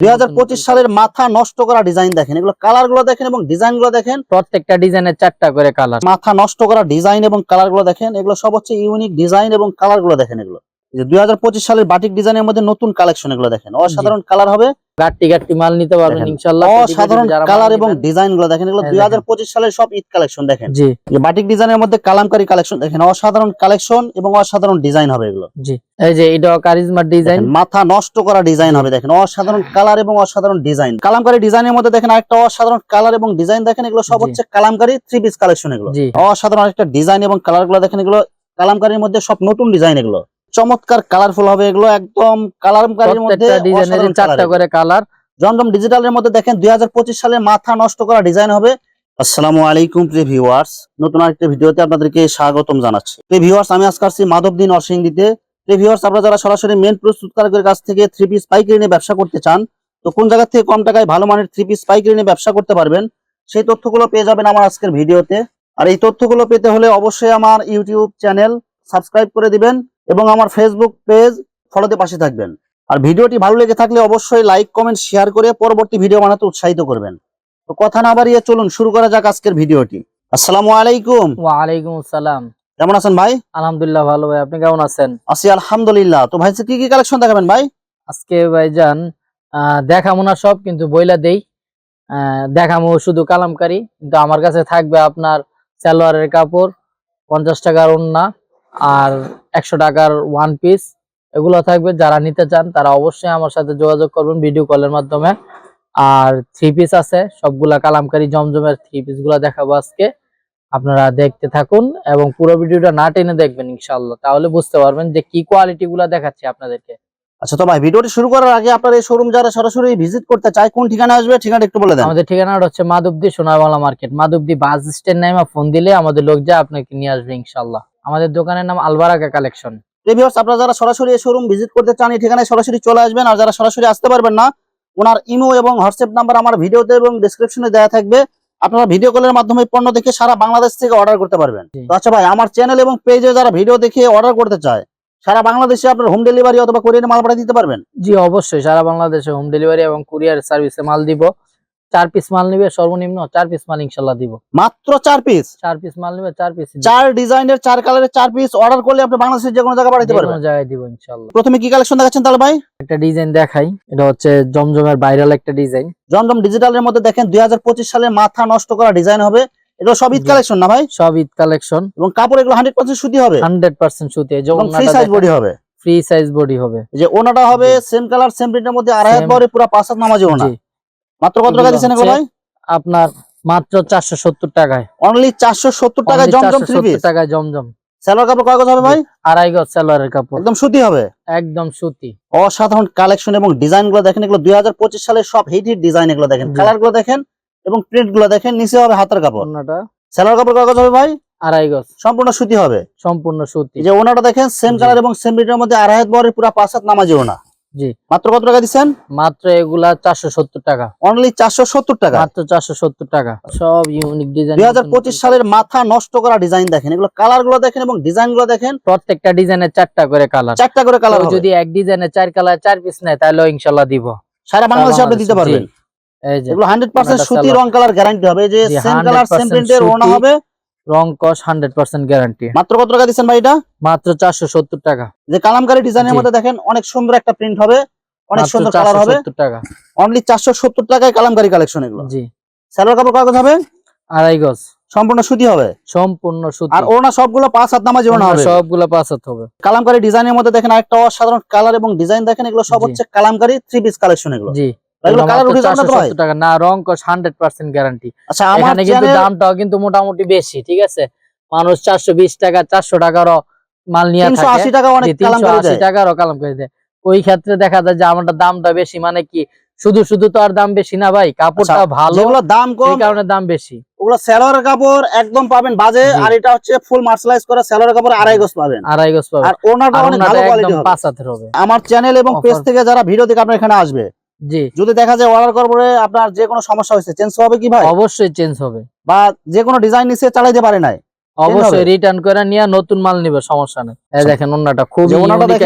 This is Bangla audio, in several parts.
দুই হাজার পঁচিশ সালের মাথা নষ্ট করা ডিজাইন দেখেন। এগুলো কালারগুলো দেখেন এবং ডিজাইনগুলো দেখেন। প্রত্যেকটা ডিজাইনের চারটা করে কালার মাথা নষ্ট করা ডিজাইন এবং কালারগুলো দেখেন। এগুলো সব হচ্ছে ইউনিক ডিজাইন এবং কালারগুলো দেখেন এগুলো। দুই হাজার পঁচিশ সালের বাটিক ডিজাইনের মধ্যে নতুন কালেকশন এগুলো দেখেন। অসাধারণ কালার হবে। গাট্টি গাট্টি মাল নিতে পারবেন দেখেন, ইনশাল্লাহ অসাধারণ কালার এবং ডিজাইনগুলো দেখেন এগুলো হ্যাঁ, দুই দেখেন। সালের সব ঈদ কালেকশন দেখেন। জি। বাটিক ডিজাইনের মধ্যে কালামকারী কালেকশন দেখেন অসাধারণ কালেকশন এবং অসাধারণ ডিজাইন হবে এগুলো। জি। এই যে এটা কারিজমার ডিজাইন মাথা নষ্ট করা ডিজাইন হবে দেখেন অসাধারণ কালার এবং অসাধারণ ডিজাইন কালামকারী ডিজাইনের মধ্যে দেখেন একটা অসাধারণ কালার এবং ডিজাইন দেখেন এগুলো সব হচ্ছে কালামকারী থ্রি পিস কালেকশন এগুলো অসাধারণ একটা ডিজাইন এবং কালারগুলো দেখেন এগুলো কালামকারীর মধ্যে সব নতুন ডিজাইন এগুলো। চমৎকার কালারফুল হবে এগুলো একদম মধ্যে প্রত্যেকটা ডিজাইনের অসাধারণ চারটা করে কালার জমজম ডিজিটালের মধ্যে দেখেন দুই হাজার পঁচিশ সালে মাথা নষ্ট করা ডিজাইন হবে। আসসালামু আলাইকুম প্রিয় ভিউয়ার্স নতুন আরেকটা ভিডিওতে আপনাদেরকে স্বাগতম জানাচ্ছি। প্রিয় ভিউয়ার্স আমি আজকে আসছি মাধবদিন অরসিংদিতে প্রিয় ভিউয়ার্স আপনারা যারা সরাসরি মেন প্রস্তুতকারকের কাছ থেকে থ্রি পিস পাইকারি নিয়ে ব্যবসা করতে চান তো কোন জায়গা থেকে কম টাকায় ভালো মানের থ্রি পিস পাইকারি নিয়ে ব্যবসা করতে পারবেন সেই তথ্যগুলো পেয়ে যাবেন আমার আজকের ভিডিওতে। আর এই তথ্যগুলো পেতে হলে অবশ্যই আমার ইউটিউব চ্যানেল সাবস্ক্রাইব করে দিবেন। এবং আমার ফেসবুক পেজ ফলোতে পাশে থাকবেন। আর ভিডিওটি ভালো লেগে থাকলে অবশ্যই লাইক কমেন্ট শেয়ার করে পরবর্তী ভিডিও বানাতে উৎসাহিত করবেন। তো কথা না বাড়িয়ে চলুন শুরু করা যাক আজকের ভিডিওটি। আসসালামু আলাইকুম। ওয়ালাইকুম আসসালাম। কেমন আছেন ভাই? আলহামদুলিল্লাহ ভালো ভাই আপনি কেমন আছেন? আছি আলহামদুলিল্লাহ। তো ভাই কি কি কালেকশন দেখাবেন ভাই? আজকে ভাইজান আহ, দেখামো না সব কিন্তু বইলা দেই। দেখামো শুধু কালামকারি কিন্তু আমার কাছে থাকবে আপনার সালোয়ারের কাপড় পঞ্চাশ টাকার ওন্না আর একশো টাকার ওয়ান পিস এগুলো থাকবে। যারা নিতে চান তারা অবশ্যই আমার সাথে যোগাযোগ করবেন ভিডিও কলের মাধ্যমে। আর থ্রি পিস আছে সবগুলা কালামকারি জমজমের থ্রি পিসগুলা দেখাবো আজকে। আপনারা দেখতে থাকুন এবং পুরো ভিডিওটা না টেনে দেখবেন ইনশাল্লাহ তাহলে বুঝতে পারবেন যে কি কোয়ালিটি গুলা দেখাচ্ছি আপনাদেরকে। আচ্ছা তো ভাই ভিডিওটি শুরু করার আগে আপনার এই শোরুম যারা সরাসরি ভিজিট করতে চায় কোন ঠিকানা আসবে? ঠিকানা একটু বলে দেন। আমাদের ঠিকানাটা হচ্ছে Madhabdi Sonarbangla market. Madhabdi bus stand নামে ফোন দিলে আমাদের লোক যায় আপনাকে নিয়ে আসবে ইনশাল্লাহ আমাদের দোকানের নাম আলবারাকা কালেকশন। আপনারা যারা সরাসরি এই শোরুম ভিজিট করতে চান এই ঠিকানায় সরাসরি চলে আসবেন। আর যারা সরাসরি আসতে পারবেন না ওনার ইমো এবং হোয়াটসঅ্যাপ নাম্বার আমার ভিডিওতে এবং ডেসক্রিপশনে দেওয়া থাকবে। আপনারা ভিডিও কলের মাধ্যমে পণ্য দেখে সারা বাংলাদেশ থেকে অর্ডার করতে পারবেন। আচ্ছা ভাই আমার চ্যানেল এবং পেজে যারা ভিডিও দেখে অর্ডার করতে চায় সারা বাংলাদেশে আপনার হোম ডেলিভারি অথবা কোরিয়ার মাল পাঠিয়ে দিতে পারবেন? জি অবশ্যই। সারা বাংলাদেশে হোম ডেলিভারি এবং কুরিয়ার সার্ভিসে মাল দিব। চার পিস মাল নিবে সর্বনিম্ন চার পিস মাল ইনশাল্লাহ দিব। মাত্র চার পিস চার পিস মাল নিবে চার পিস চার ডিজাইনের চার কালারের চার পিস অর্ডার করলে আপনি বাংলাদেশের যে কোনো জায়গায় পাঠাতে পারবেন। কোনো জায়গায় দিব ইনশাল্লাহ। প্রথমে কি কালেকশন দেখাচ্ছেন তাহলে ভাই? একটা ডিজাইন দেখাই এটা হচ্ছে জমজমের ভাইরাল একটা ডিজাইন। জমজম ডিজিটালের মধ্যে দেখেন দুই হাজার পঁচিশ সালে মাথা নষ্ট করা ডিজাইন হবে। এগুলো সব ঈদ কালেকশন না ভাই? সব ঈদ কালেকশন এবং কাপড় এগুলো হান্ড্রেড পার্সেন্ট সুতি হবে। হান্ড্রেড পার্সেন্ট সুতি। এই যে ফ্রি সাইজ বডি হবে। ফ্রি সাইজ বডি হবে। যে ওনাটা হবে সেম কালার সেম প্রিন্টের মধ্যে আড়াই হাত Same. পুরো পাঁচ হাত নামাজি ওনা। মাত্র কত টাকা দিচ্ছেন ভাই? আপনার মাত্র চারশো সত্তর টাকায়। অনলি চারশো সত্তর টাকায় জমজম থ্রি পিস টাকায় জমজম। কাপড় কয় গজ হবে ভাই? আড়াই গজ সালোয়ারের কাপড় একদম সুতি হবে? একদম সুতি। অসাধারণ কালেকশন এবং ডিজাইনগুলো দেখেন এগুলো দুই সালের সব হিট হিট ডিজাইন এগুলো দেখেন। কালারগুলো দেখেন এবং প্রিন্টগুলো দেখেন নিচে হবে হাতের কাপড়। ওনাটা স্যালোয়ার কাপড় কয় গজ হবে ভাই? আড়াই গজ। সম্পূর্ণ সুতি হবে। সম্পূর্ণ সুতি। এই যে ওনাটা দেখেন সেম। কালার এবং সেম প্রিন্টের মধ্যে আড়াই হাত বহরে পুরো পাঁচ হাত নামাজি ওনা। জি। মাত্র কত টাকা দিচ্ছেন? মাত্র এগুলা চারশো সত্তর টাকা। অনলি চারশো সত্তর টাকা? মাত্র চারশো সত্তর টাকা। সব ইউনিক ডিজাইন দুই হাজার পঁচিশ সালের মাথা নষ্ট করা ডিজাইন দেখেন। এগুলো কালারগুলো দেখেন এবং ডিজাইনগুলো দেখেন। প্রত্যেকটা ডিজাইনের চারটা করে কালার চারটা করে কালার যদি এক ডিজাইনের চার কালার চার পিস নেয় তাহলে ইনশাল্লাহ দিব। সারা বাংলাদেশে আপনি দিতে পারবেন। এই যে। এগুলো হান্ড্রেড পার্সেন্ট সুতি রং কালার গ্যারান্টি হবে। যে সেম কালার সেম প্রিন্টের ওনা হবে। রং কস হান্ড্রেড পার্সেন্ট গ্যারান্টি। মাত্র কত টাকা দিচ্ছেন ভাই এটা মাত্র চারশো সত্তর টাকা। যে কালামকারী ডিজাইনের মধ্যে দেখেন অনেক সুন্দর একটা প্রিন্ট হবে অনেক সুন্দর কালার হবে। টাকা। অনলি চারশো সত্তর টাকায় কালামকারী কালেকশন এগুলো। জি। স্যালোয়ার কাপড় কাগজ হবে? আড়াই গজ। সম্পূর্ণ সুতি হবে? সম্পূর্ণ সুতি। আর ওনা সবগুলো পাঁচ হাত নামাজি ওনা হবে? সবগুলো পাঁচ হাত হবে। কালামকারী ডিজাইনের মধ্যে দেখেন একটা অসাধারণ কালার এবং ডিজাইন দেখেন এগুলো সব হচ্ছে কালামকারী থ্রি পিস কালেকশন এগুলো। জি। এগুলো এগুলো কালার মাত্র উঠে যাবে না তো ভাই 470 টাকা। না রং কস হান্ড্রেড পার্সেন্ট গ্যারান্টি আচ্ছা আমার এখানে কিন্তু চ্যানেল দামটাও কিন্তু মোটামুটি বেশি ঠিক আছে? মানুষ চারশো বিশ টাকা চারশো টাকারও মাল নিয়ে থাকে। আশি টাকা অনেক তিনশো আশি টাকারও কালাম করে দেয়। ওই ক্ষেত্রে দেখা যায় যে আমারটা দামটা বেশি মানে কি শুধু শুধু তো আর দাম বেশি না ভাই কাপড়টা আচ্ছা, ভালো দাম কম কারণে দাম বেশি। ওগুলো কাপড় একদম পাবেন বাজে আর এটা হচ্ছে ফুল মার্শালাইজ করা কাপড় আড়াই গজ পাবেন। আড়াই গজ পাবে আর ওনাটা অনেক ভালো কোয়ালিটি হবে। আমার চ্যানেল এবং পেজ থেকে যারা ভিডিও দেখে আপনার এখানে আসবে জি। যদি দেখা যায় অর্ডার করার পরে আপনার যে কোনো সমস্যা হয়েছে চেঞ্জ হবে কি ভাই? অবশ্যই চেঞ্জ হবে। বা যে কোনো ডিজাইন নিচে চালাইতে পারে নাই। অবশ্যই রিটার্ন করে নিয়ে নতুন মাল নিবে সমস্যা নেই। এই দেখেন অন্যটা খুব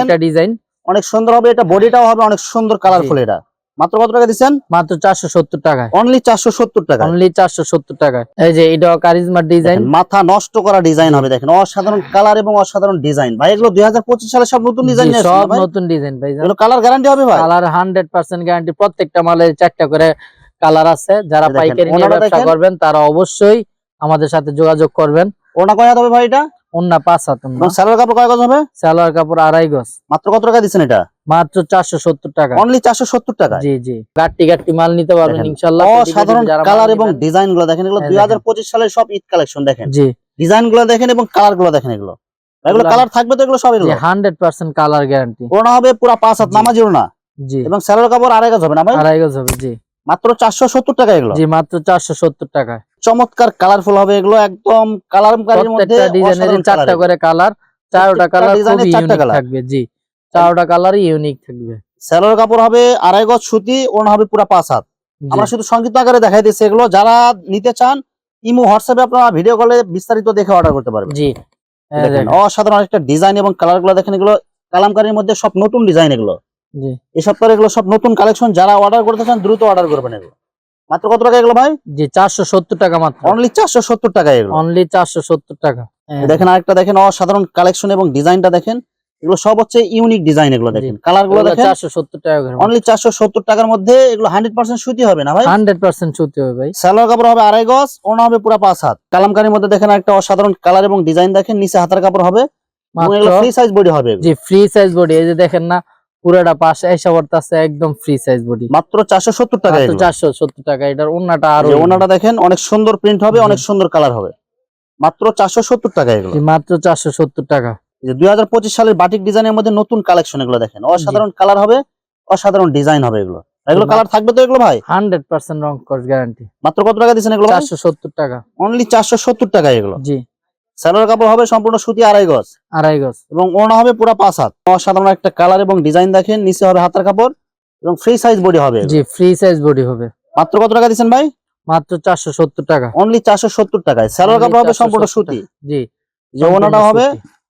একটা ডিজাইন অনেক সুন্দর হবে এটা বডিটাও হবে অনেক সুন্দর কালারফুল এটা। মাত্র কত টাকা দিচ্ছেন? মাত্র চারশো সত্তর টাকায়। অনলি চারশো সত্তর টাকা অনলি চারশো সত্তর টাকায়। এই যে এটা কারিজমার ডিজাইন মাথা নষ্ট করা ডিজাইন হবে দেখেন অসাধারণ কালার এবং অসাধারণ ডিজাইন ভাই এগুলো দুই হাজার পঁচিশ সালে সব নতুন ডিজাইন সব নতুন ডিজাইন ভাই এগুলো কালার গ্যারান্টি হবে ভাই? কালার হান্ড্রেড পার্সেন্ট গ্যারান্টি প্রত্যেকটা মালের চারটা করে কালার আছে। যারা পাইকারি নিয়ে ব্যবসা করবেন তারা অবশ্যই আমাদের সাথে যোগাযোগ করবেন। ওনা কয় হবে ভাই এটা? অন্য পাঁচ হাত এবং কাপড় কয় গজ হবে? সালোয়ার কাপড় আড়াই গজ। মাত্র কত টাকা দিচ্ছেন এটা? মাত্র চারশো সত্তর টাকা। অনলি চারশো সত্তর টাকা জি জি। গাট্টি গাট্টি মাল নিতে পারবেন ইনশাল্লাহ মাল কালার এবং ডিজাইনগুলো দেখেন। এগুলো দুই হাজার পঁচিশ সালের সব ঈদ কালেকশন দেখেন। জি। ডিজাইনগুলো দেখেন এবং কালারগুলো দেখেন এগুলো। এগুলো কালার থাকবে তো এগুলো সব এগুলো? হান্ড্রেড পার্সেন্ট কালার গ্যারান্টি ওনা হবে পুরো পাঁচ হাত জি। নামাজিও না। জি। এবং স্যালোর কাপড় আড়াই গজ হবে না আড়াই গজ হবে জি। মাত্র চারশো সত্তর টাকা এগুলো? জি মাত্র চারশো সত্তর টাকায়। চমৎকার কালারফুল হবে এগুলো একদম কালার কারির মধ্যে ডিজাইনের চারটা করে কালার চারটা কালার খুবই চারটা ইউনিক থাকবে জি চারটা কালারই ইউনিক থাকবে। স্যালোর কাপড় হবে আড়াই গজ সুতি ওনা হবে পুরো পাঁচ হাত। আমরা শুধু সংক্ষিপ্ত আকারে দেখাই দিচ্ছি এগুলো। যারা নিতে চান ইমো হোয়াটসঅ্যাপে আপনারা ভিডিও কলে বিস্তারিত দেখে অর্ডার করতে পারবেন। জি দেখেন, অসাধারণ একটা ডিজাইন এবং কালারগুলো দেখেন এগুলো। কালামকারীর মধ্যে সব নতুন ডিজাইন এগুলো। জি। এই সপ্তাহে এগুলো সব নতুন কালেকশন যারা অর্ডার করতে চান দ্রুত অর্ডার করবেন এগুলো মাত্র কত টাকা এগুলো ভাই? জি চারশো সত্তর টাকা মাত্র। অনলি চারশো সত্তর টাকা এগুলো। অনলি চারশো সত্তর টাকা। দেখেন আরেকটা দেখেন অসাধারণ কালেকশন এবং ডিজাইনটা দেখেন। এগুলো সব হচ্ছে ইউনিক ডিজাইন এগুলো দেখেন। কালারগুলো দেখেন। চারশো সত্তর টাকা করে। অনলি চারশো সত্তর টাকার মধ্যে এগুলো হান্ড্রেড পার্সেন্ট সুতি হবে না ভাই? হান্ড্রেড পার্সেন্ট সুতি হবে ভাই। সালোয়ার কাপড় হবে আড়াই গজ ওনা হবে পুরো পাঁচ হাত। কালামকারীর মধ্যে দেখেন একটা অসাধারণ কালার এবং ডিজাইন দেখেন নিচে হাতার কাপড় হবে। এগুলো ফ্রি সাইজ বডি হবে। জি ফ্রি সাইজ বডি এই যে দেখেন না পুরোটা পাশে এসে পড়তেছে একদম ফ্রি সাইজ বডি মাত্র চারশো সত্তর টাকা। চারশো সত্তর টাকা এটার অন্যটা আরও ওনাটা দেখেন অনেক সুন্দর প্রিন্ট হবে অনেক সুন্দর কালার হবে। মাত্র চারশো সত্তর টাকা এগুলো। মাত্র চারশো সত্তর টাকা। যে দুই হাজার পঁচিশ সালের বাটিক ডিজাইনের মধ্যে নতুন কালেকশন এগুলো দেখেন। অসাধারণ কালার হবে অসাধারণ ডিজাইন হবে এগুলো। এগুলো কালার থাকবে তো এগুলো ভাই? হান্ড্রেড পার্সেন্ট রং কস গ্যারান্টি মাত্র কত টাকা দিচ্ছেন এগুলো চারশো সত্তর টাকা। অনলি চারশো সত্তর টাকা এগুলো। জি। স্যালোয়ার কাপড় হবে সম্পূর্ণ সুতি আড়াই গজ। আড়াই গজ। এবং ওনা হবে পুরো পাঁচ হাত। অসাধারণ একটা কালার এবং ডিজাইন দেখেন নিচে হবে হাতার কাপড় এবং ফ্রি সাইজ বডি হবে। জি ফ্রি সাইজ বডি হবে। মাত্র কত টাকা দিচ্ছেন ভাই? মাত্র চারশো সত্তর টাকা। অনলি চারশো সত্তর টাকায়। সালোয়ার কাপড় হবে সম্পূর্ণ সুতি। জি যে ওনাটা হবে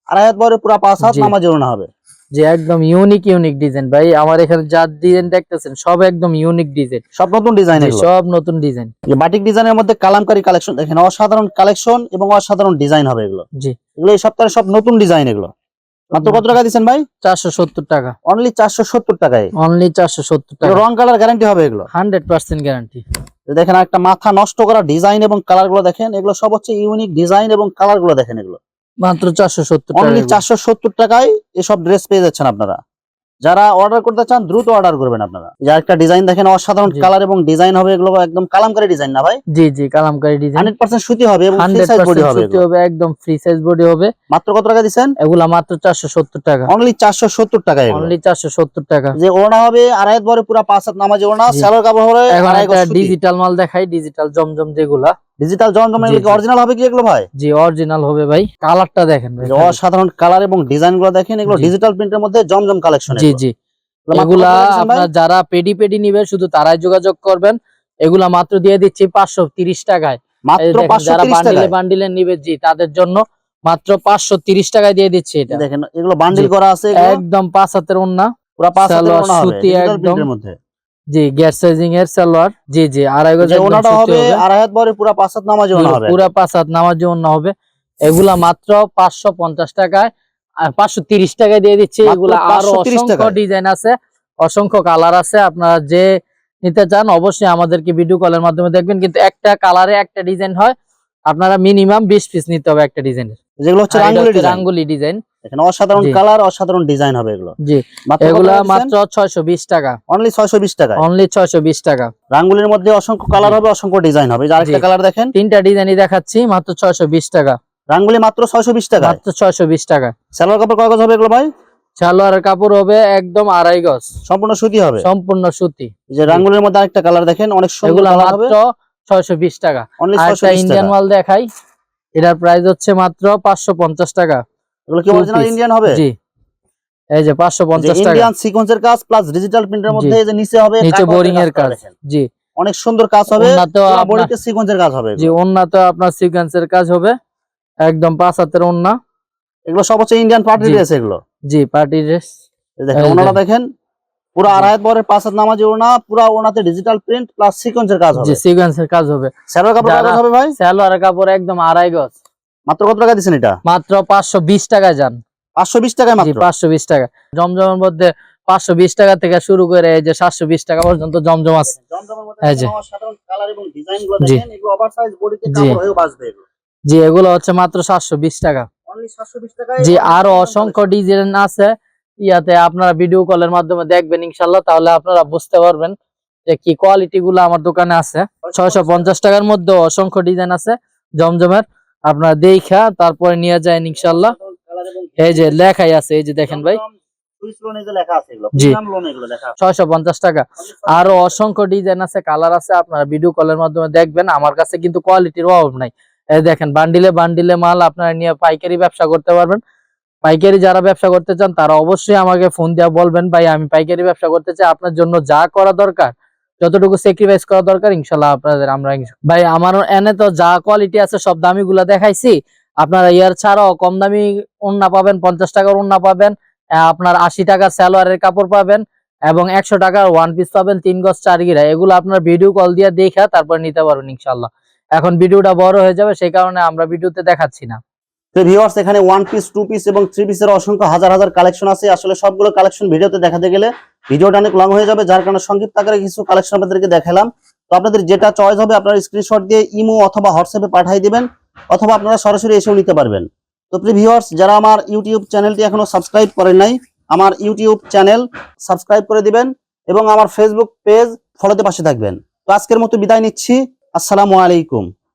আড়াই হাত পরে পুরো পাঁচ হাত আমার নামাজে ওনা হবে। যে একদম ইউনিক ইউনিক ডিজাইন ভাই আমার এখানে যা ডিজাইন দেখতেছেন সব একদম ইউনিক ডিজাইন সব নতুন ডিজাইন সব নতুন ডিজাইন বাটিক ডিজাইনের মধ্যে কালামকারী কালেকশন দেখেন অসাধারণ কালেকশন এবং অসাধারণ ডিজাইন হবে এগুলো। জি। এগুলো এই সপ্তাহে সব নতুন ডিজাইন এগুলো। মাত্র কত টাকা দিচ্ছেন ভাই? চারশো সত্তর টাকা। অনলি চারশো সত্তর টাকায়। অনলি চারশো সত্তর টাকা। রং কালার গ্যারান্টি হবে এগুলো। হান্ড্রেড পার্সেন্ট গ্যারান্টি দেখেন একটা মাথা নষ্ট করা ডিজাইন এবং কালারগুলো দেখেন এগুলো সব হচ্ছে ইউনিক ডিজাইন এবং কালারগুলো দেখেন এগুলো। মাত্র চারশো সত্তর টাকা অনলি চারশো সত্তর টাকায় এসব ড্রেস পেয়ে যাচ্ছেন আপনারা। যারা অর্ডার করতে চান দ্রুত অর্ডার করবেন আপনারা। যে একটা ডিজাইন দেখেন অসাধারণ কালার এবং ডিজাইন হবে এগুলো একদম কালামকারী ডিজাইন না ভাই? জি জি কালামকারী ডিজাইন হান্ড্রেড পার্সেন্ট সুতি হবে এবং ফ্রি সাইজ বডি হবে পার্সেন্ট হবে একদম ফ্রি সাইজ বডি হবে। মাত্র কত টাকা দিচ্ছেন? এগুলা মাত্র চারশো সত্তর টাকা। অনলি চারশো সত্তর টাকা এগুলো। অনলি চারশো সত্তর টাকা। যে ওড়না হবে আড়াই হাত বরে পুরো পাঁচ হাত নামাজে ওড়না জি। কাপড় হবে এখন একটা ডিজিটাল মাল দেখাই ডিজিটাল জমজম যেগুলা। ডিজিটাল জমজম জি, জি। অরিজিনাল হবে কি এগুলো ভাই? জি অরিজিনাল হবে ভাই। কালারটা দেখেন ভাই অসাধারণ কালার এবং ডিজাইনগুলো দেখেন এগুলো ডিজিটাল প্রিন্টের মধ্যে জমজম কালেকশন জি জি। এগুলা আপনারা যারা পেডি পেডি নিবে শুধু তারাই যোগাযোগ করবেন। এগুলা মাত্র দিয়ে দিচ্ছি পাঁচশো তিরিশ টাকায়। এই মাত্র দেখেন, পাঁচশো যারা তিরিশ বান্ডিলে টাকা বান্ডিলে নিবে জি তাদের জন্য মাত্র পাঁচশো তিরিশ টাকায় দিয়ে দিচ্ছি এটা। দেখেন এগুলো বান্ডিল করা আছে একদম পাঁচ হাতের ওন্না পুরো পাঁচ হাতের হবে সুতি একদম। প্রিন্টের মধ্যে। জি গ্যাস সাইজিং এর সালোয়ার। জি জি আড়াই গজ ওনাটা হবে আড়াই হাত বরে পুরো পাঁচ হাত নামাজে ওড়না হবে। পুরা পাঁচ হাত নামার জন্য হবে। এগুলা মাত্র পাঁচশো পঞ্চাশ টাকায় আর পাঁচশো তিরিশ টাকায় দিয়ে দিচ্ছি। এগুলা আরও 530 অসংখ্য ডিজাইন আছে অসংখ্য কালার আছে। আপনারা যে নিতে চান অবশ্যই আমাদেরকে ভিডিও কলের মাধ্যমে দেখবেন। কিন্তু একটা কালারে একটা ডিজাইন হয় আপনারা মিনিমাম বিশ পিস নিতে হবে একটা ডিজাইনের। যেগুলো হচ্ছে রাঙ্গুলি ডিজাইন রাঙ্গুলি ডিজাইন দেখেন অসাধারণ কালার অসাধারণ ডিজাইন হবে এগুলো। জি। এগুলা মাত্র ছয়শো বিশ টাকা। অনলি ছয়শো বিশ টাকা অনলি ছয়শো বিশ টাকা। রাঙ্গুলির মধ্যে অসংখ্য কালার হবে অসংখ্য ডিজাইন হবে। যে আরেকটা কালার দেখেন। তিনটা ডিজাইনই দেখাচ্ছি মাত্র ছয়শো বিশ টাকা। রাঙ্গুলি মাত্র ছয়শো বিশ টাকা মাত্র ছয়শো বিশ টাকা। সালোয়ার কাপড় কয় গজ হবে এগুলো ভাই? সালোয়ারের কাপড় হবে একদম আড়াই গজ। সম্পূর্ণ সুতি হবে? সম্পূর্ণ সুতি। এই যে রাঙ্গুলির মধ্যে আরেকটা কালার দেখেন অনেক সুন্দর এগুলা মাত্র ছয়শো বিশ টাকা। অনলি আর ছয়শো একটা ইন্ডিয়ান টাকা। মাল দেখাই। এটার প্রাইস হচ্ছে মাত্র পাঁচশো পঞ্চাশ টাকা। এগুলো কি অরিজিনাল ইন্ডিয়ান হবে? জি। এই যে পাঁচশো পঞ্চাশ টাকা। ইন্ডিয়ান সিকোয়েন্সের কাজ প্লাস ডিজিটাল প্রিন্টের মধ্যে এই যে নিচে হবে নিচে বোরিং এর কাজ। জি। অনেক সুন্দর কাজ হবে পুরো আপনার সিকোয়েন্সের কাজ হবে জি। ওন্নাতে আপনার সিকোয়েন্সের কাজ হবে। একদম পাঁচ হাতের ওন্না এগুলো সব হচ্ছে ইন্ডিয়ান পার্টি। ড্রেস এগুলো। জি পার্টি ড্রেস দেখেন ওনারা দেখেন। পুরো জি। আড়াই পরে পাঁচ হাত নামাজি ওনা পুরো ওনাতে ডিজিটাল প্রিন্ট প্লাস সিকোয়েন্সের কাজ জি হবে সিকোয়েন্সের কাজ হবে। স্যালোর কাপড় কত হবে ভাই? কাপড় একদম আড়াই গজ। মাত্র কত টাকা দিচ্ছেন এটা? মাত্র পাঁচশো বিশ টাকায় যান। পাঁচশো বিশ টাকায় মাত্র? পাঁচশো বিশ টাকা। জমজমের মধ্যে পাঁচশো বিশ টাকা থেকে শুরু করে এই যে সাতশো বিশ টাকা পর্যন্ত জমজম আছে। জমজমের মধ্যে যে। সাধারণ কালার এবং। দেখেন এগুলো ওভারসাইজ বডিতে কাপড় বাঁচবে এগুলো। জি এগুলো হচ্ছে মাত্র সাতশো বিশ টাকা। অনলি 720 টাকায় জি আরও অসংখ্য ডিজাইন আছে। ইয়াতে আপনারা ভিডিও কলের মাধ্যমে দেখবেন ইনশাল্লাহ তাহলে আপনারা বুঝতে পারবেন যে কি কোয়ালিটি গুলো আমার দোকানে আছে। ছয়শো পঞ্চাশ টাকার মধ্যে অসংখ্য ডিজাইন আছে জমজমের। আপনারা দেখা তারপরে নিয়ে যায় ইনশাল্লাহ এই যে লেখাই আছে এই যে দেখেন ভাই। ছয়শো পঞ্চাশ টাকা। আরও অসংখ্য ডিজাইন আছে কালার আছে আপনারা ভিডিও কলের মাধ্যমে দেখবেন। আমার কাছে কিন্তু কোয়ালিটির অভাব নাই। দেখেন বান্ডিলে বান্ডিলে মাল আপনারা নিয়ে পাইকারি ব্যবসা করতে পারবেন। পাইকারি যারা ব্যবসা করতে চান, তারা অবশ্যই আমাকে ফোন দিয়ে বলবেন, ভাই, আমি পাইকারি ব্যবসা করতে চাই। আপনার জন্য যা করা দরকার, যতটুকু স্যাক্রিফাইস করা দরকার ইনশাল্লাহ আপনাদের আমরা ভাই, আমার এনে তো যা কোয়ালিটি আছে, সব দামি গুলা দেখাইছি। আপনারা ইয়ার ছাড়াও কম দামি ওন্না পাবেন, পঞ্চাশ টাকার ওন্না পাবেন আপনার আশি টাকার সালোয়ারের কাপড় পাবেন, এবং একশো টাকার ওয়ান পিস পাবেন তিন গজ চার গিরা এগুলো আপনার ভিডিও কল দিয়ে দেখা, তারপর নিতে পারবেন ইনশাল্লাহ এখন ভিডিওটা বড় হয়ে যাবে, সেই কারণে আমরা ভিডিওতে দেখাচ্ছি না। তো ভিউয়ার্স এখানে ওয়ান পিস টু পিস এবং থ্রি পিসের অসংখ্য হাজার হাজার কালেকশন আছে। আসলে সবগুলো কালেকশন ভিডিওতে দেখাতে গেলে ভিডিওটা অনেক লং হয়ে যাবে, যার কারণে সংক্ষিপ্ত আকারে কিছু কালেকশন আপনাদেরকে দেখালাম। তো আপনাদের যেটা চয়েস হবে, আপনারা স্ক্রিনশট দিয়ে ইমো অথবা হোয়াটসঅ্যাপে পাঠিয়ে দিবেন, অথবা আপনারা সরাসরি এসেও নিতে পারবেন। তো ভিউয়ার্স যারা আমার ইউটিউব চ্যানেলটি এখনও সাবস্ক্রাইব করেন নাই, আমার ইউটিউব চ্যানেল সাবস্ক্রাইব করে দিবেন এবং আমার ফেসবুক পেজ ফলোতে পাশে থাকবেন। তো আজকের মতো বিদায় নিচ্ছি। আসসালামু আলাইকুম।